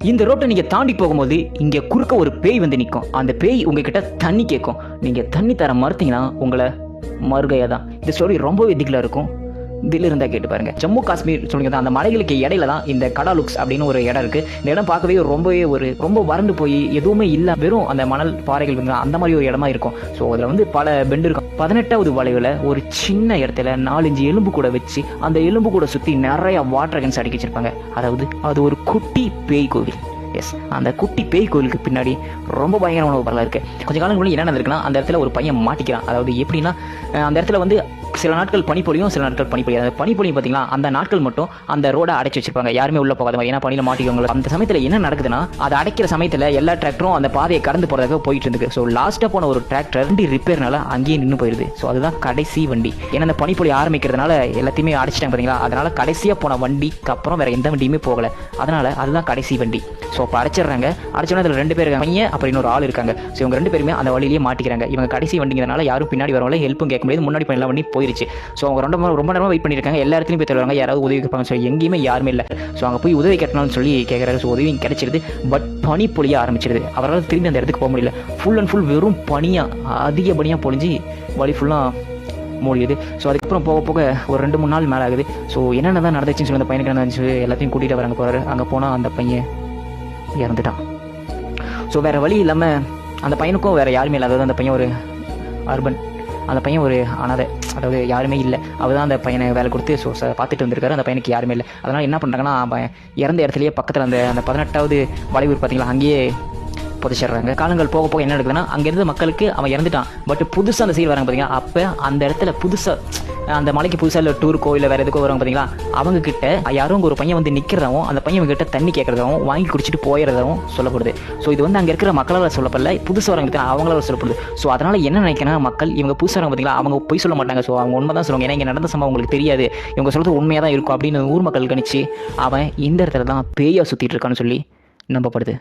இந்த ரோட்டை நீங்க தாண்டி போகும்போது இங்க குறுக்க ஒரு பேய் வந்து நிற்கும் அந்த பேய் உங்ககிட்ட தண்ணி கேட்கும் நீங்க தண்ணி தர மறுத்தீங்கன்னா உங்களை மறுகையா தான் இந்த ஸ்டோரி ரொம்பவே திகிலா இருக்கும். தில் இருந்தால் கேட்டு பாருங்கள் ஜம்மு காஷ்மீர் சொல்லுங்க அந்த மலைகளுக்கு இடையில தான் இந்த கடாலுக்ஸ் அப்படின்னு ஒரு இடம் இருக்குது இந்த இடம் பார்க்கவே ரொம்பவே ஒரு ரொம்ப வறண்டு போய் எதுவுமே இல்லை. வெறும் அந்த மணல் பாறைகள் வந்து அந்த மாதிரி ஒரு இடமா இருக்கும். ஸோ அதில் வந்து பல பெண்டு இருக்கும். பதினெட்டாவது வளைவில் ஒரு சின்ன இடத்துல நாலஞ்சு எலும்பு கூட வச்சு அந்த எலும்பு கூட சுற்றி நிறைய வாட்டர் கன்ஸ் அடிக்க வச்சிருப்பாங்க. அதாவது அது ஒரு குட்டி பேய் கோவில். எஸ் அந்த குட்டி பேய் கோயிலுக்கு பின்னாடி ரொம்ப பயங்கரமான ஒரு வரலாறு இருக்கு. கொஞ்ச காலங்களுக்கு முன்னாடி என்ன நடந்திருக்குன்னா அந்த இடத்துல ஒரு பையன் மாட்டிக்கிறான். அதாவது எப்படின்னா அந்த இடத்துல வந்து சில நாட்கள் பனிப்பொழியும் சில நாட்கள் பனிப்பொழியும். அந்த பனிப்பொழியும் பார்த்தீங்கன்னா அந்த நாட்கள் மட்டும் அந்த ரோடை அடைச்சி வச்சிருப்பாங்க. யாருமே உள்ள போகாத மாதிரி. ஏன்னா பனியில் மாட்டிக்கவங்க அந்த சமயத்தில் என்ன நடக்குதுன்னா அதை அடைக்கிற சமயத்தில் எல்லா டிராக்டரும் அந்த பாதையை கடந்து போகிறதாக போயிட்டு இருந்துக்கு ஸோ லாஸ்ட்டாக போன ஒரு டிராக்டர் வண்டி ரிப்பேர்னால அங்கேயே நின்று போயிருது. ஸோ அதுதான் கடைசி வண்டி. ஏன்னா அந்த பனிப்பொழி ஆரம்பிக்கிறதுனால எல்லாத்தையுமே அடைச்சிட்டாங்க பார்த்தீங்களா? அதனால கடைசியாக போன வண்டிக்கு அப்புறம் வேற எந்த வண்டியுமே போகலை. அதனால அதுதான் கடைசி வண்டி. ஸோ அப்போ அடைச்சிடுறாங்க. அரைச்சோன்னா அதில் ரெண்டு பேர் இருக்காங்க. பையன் அப்புறம் இன்னொரு ஆள் இருக்காங்க. ஸோ இவங்க ரெண்டு பேருமே அந்த வழியிலேயே மாட்டிக்கிறாங்க. இவங்க கடைசி வண்டிங்கிறனால யாரும் பின்னாடி வரவங்கள ஹெல்ப்பும் கேட்க முடியாது. முன்னாடி பண்ண பண்ணி போயிருச்சு. ஸோ அவங்க ரொம்ப ரொம்ப நேரமாக வெயிட் பண்ணியிருக்காங்க எல்லா இடத்துலையும் போய் தருவாங்க யாராவது உதவி கேட்பாங்க ஸோ எங்கேயுமே யாருமே இல்லை. ஸோ அங்கே போய் உதவி கேட்டணும்னு சொல்லி கேட்குறாரு ஸோ உதவி கிடைச்சிருது. பட் பனி பொழிய ஆரம்பிச்சிருது. அவரால் திரும்பி அந்த இடத்துக்கு போக முடியல. ஃபுல் அண்ட் ஃபுல் வெறும் பனியாக அதிகப்படியாக பொழிஞ்சு வழி ஃபுல்லாக மூடியது ஸோ அதுக்கப்புறம் போக போக ஒரு ரெண்டு மூணு நாள் மேலே ஆகுது ஸோ என்னென்ன தான் நடந்துச்சுன்னு சொல்லி அந்த பையனுக்கு என்ன நடந்துச்சு எல்லாத்தையும் கூட்டிகிட்டு வராங்க போகிறாரு அங்கே போனால் அந்த பையன் இறந்துட்டான். ஸோ வேறு வழி இல்லாமல் அந்த பையனுக்கும் வேறு யாருமே இல்லை. அதாவது அந்த பையன் ஒரு அர்பன் அந்த பையன் ஒரு அனாதை. அதாவது யாருமே இல்லை. அவர் தான் அந்த பையனை வேலை கொடுத்து ஸோ பார்த்துட்டு வந்திருக்காரு. அந்த பையனுக்கு யாருமே இல்லை. அதனால் என்ன பண்ணுறாங்கன்னா இறந்த இடத்துலையே பக்கத்தில் அந்த அந்த பதினெட்டாவது வளைவு பார்த்தீங்களா அங்கேயே புதைச்சிடுறாங்க. காலங்கள் போக போக என்ன நடக்குதுன்னா அங்கேருந்து மக்களுக்கு அவன் இறந்துட்டான். பட் புதுசாக அந்த சீல் வராங்க பார்த்தீங்களா அப்போ அந்த இடத்துல புதுசாக அந்த மலைக்கு புதுசாக இல்லை டூருக்கோ இல்லை வேறு எதுக்கோ வராங்க பார்த்தீங்களா அவங்க கிட்ட யாரும் ஒரு பையன் வந்து நிற்கிறதாவும் அந்த பையன் கிட்ட தண்ணி கேட்கறதாவும் வாங்கி குடிச்சிட்டு போயிடுறதாவும் சொல்லப்படுது. ஸோ இது வந்து அங்கே இருக்கிற மக்களால் சொல்லப்படல புதுசாக வரவங்க அவங்களால சொல்லப்படுது. ஸோ அதனால் என்ன நினைக்கிறேன்னா மக்கள் இவங்க புதுசாக வரவங்க பார்த்தீங்களா அவங்க பொய் சொல்ல மாட்டாங்க. ஸோ அவங்க உண்மை தான் சொல்லுவாங்க. ஏன்னா இங்கே நடந்த சம்பவம் அவங்களுக்கு தெரியாது. இவங்க சொல்கிறது உண்மையாக தான் இருக்கும் அப்படின்னு ஊர் மக்கள் கணிச்சு அவன் இந்த இடத்துல தான் பேயா சுற்றிட்டு இருக்கான்னு சொல்லி நம்பப்படுது.